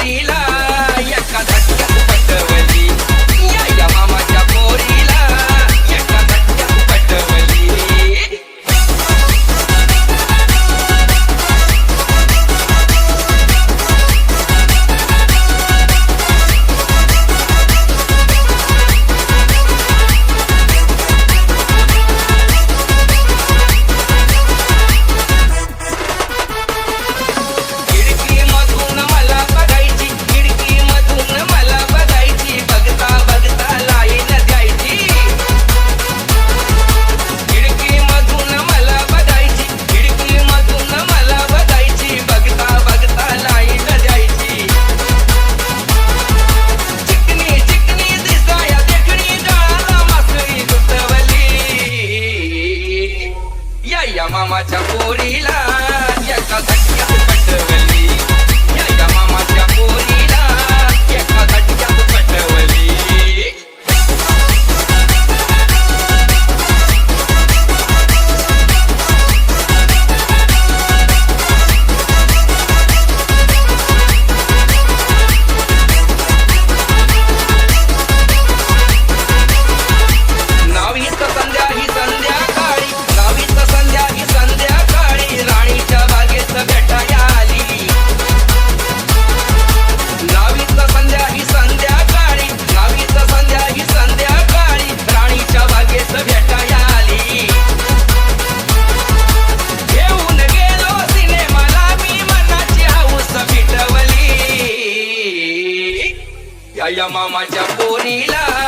Manila मामाच्या पोरीला. एका धक्क्यात पटवली. या मामाच्या पोरीला. एका धक्क्यात काळ्या मामाच्या पोरीला.